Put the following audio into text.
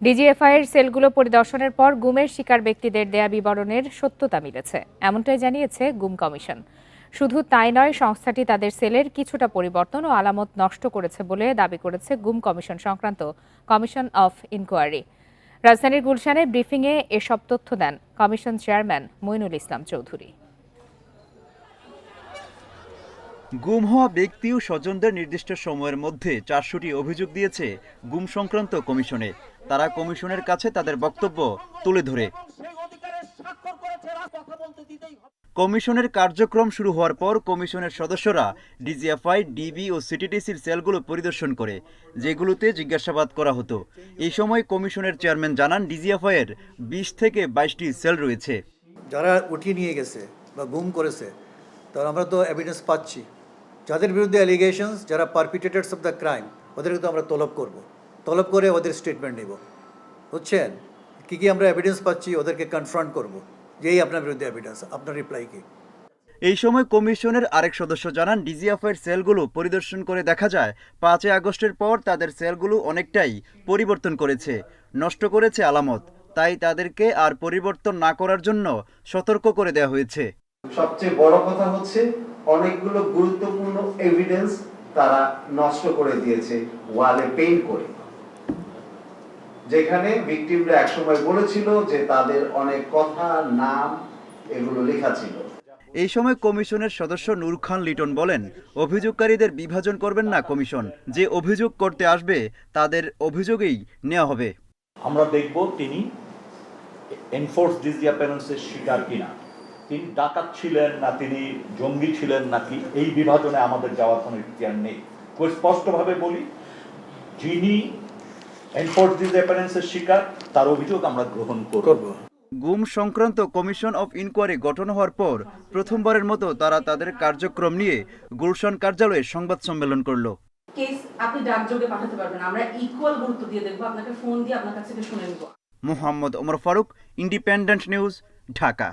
ডিজিএফআইয়ের সেলগুলো পরিদর্শনের পর গুমের শিকার ব্যক্তিদের দেয়া বিবরণের সত্যতা মিলেছে, এমনটাই জানিয়েছে গুম কমিশন। শুধু তাই নয়, সংস্থাটি তাদের সেলের কিছুটা পরিবর্তন ও আলামত নষ্ট করেছে বলে দাবি করেছে গুম কমিশন সংক্রান্ত কমিশন অফ ইনকোয়ারি। রাজধানীর গুলশানে ব্রিফিংয়ে এসব তথ্য দেন কমিশন চেয়ারম্যান মইনুল ইসলাম চৌধুরী। গুম হওয়া ব্যক্তি ও স্বজনদের নির্দিষ্ট সময়ের মধ্যে চারশোটি অভিযোগ দিয়েছে গুম সংক্রান্ত কমিশনে। তারা কমিশনের কাছে তাদের বক্তব্য তুলে ধরে। কমিশনের কার্যক্রম শুরু হওয়ার পর কমিশনের সদস্যরা ডিজিএফআই, ডিবি ও সিটিটিসির সেলগুলো পরিদর্শন করে, যেগুলোতে জিজ্ঞাসাবাদ করা হতো। এই সময় কমিশনের চেয়ারম্যান জানান ডিজিএফআই এর বিশ থেকে বাইশটি সেল রয়েছে। যারা উঠিয়ে নিয়ে গেছে বা গুম করেছে, তার আমরা তো এভিডেন্স পাচ্ছি। যাদের বিরুদ্ধে অ্যালিগেশনস যারা পারপিটেটার্স অফ দ্য ক্রাইম ওদেরকে তো আমরা তলব করব। তলব করে ওদের স্টেটমেন্ট নেব। বুঝছেন? কী কী আমরা এভিডেন্স পাচ্ছি ওদেরকে কনফ্রন্ট করব। যেই আপনার বিরুদ্ধে এভিডেন্স আপনার রিপ্লাই কি? এই সময় কমিশনের আরেক সদস্য জানান ডিজিএফআইয়ের সেলগুলো পরিদর্শন করে দেখা যায় পাঁচই আগস্টের পর তাদের সেলগুলো অনেকটাই পরিবর্তন করেছে নষ্ট করেছে আলামত। তাই তাদেরকে আর পরিবর্তন না করার জন্য সতর্ক করে দেওয়া হয়েছে। সবচেয়ে বড় কথা হচ্ছে অনেকগুলো গুরুত্বপূর্ণ এভিডেন্স তারা নষ্ট করে দিয়েছে ওয়ালে পেইন্ট করে। যেখানে ভিকটিমরা একসময় বলেছিল যে তাদের অনেক কথা নাম এগুলো লেখা ছিল। এই সময় কমিশনের সদস্য নূর খান লিটন বলেন অভিযোগকারীদের বিভাজন করবেন না কমিশন যে অভিযোগ করতে আসবে তাদের অভিযোগেই নেওয়া হবে। আমরা দেখব তিনি এনফোর্স ডিসঅ্যাপিয়ারেন্সের শিকার কিনা। তিনি ডাকাত ছিলেন না তিনি জঙ্গি ছিলেন নাকি? এই বিভাজনে আমাদের যাওয়ার কোনো ইতিহার নেই। খুব স্পষ্টভাবে বলি যিনি এনফোর্স শিকার তার অভিযোগ আমরা গ্রহণ করব। গুম সংক্রান্ত কমিশন অফ ইনকোয়ারি গঠন হওয়ার পর প্রথমবারের মতো তারা তাদের কার্যক্রম নিয়ে গুলশান কার্যালয়ে সংবাদ সম্মেলন করল। কেস আপনি ডাকযোগে পাঠাতে পারবেন আমরা ইকুয়াল গুরুত্ব দিয়ে দেখব আপনাকে ফোন দিয়ে আপনার কাছ থেকে শুনে নেব। Mohammad Omar Faruk Independent News Dhaka.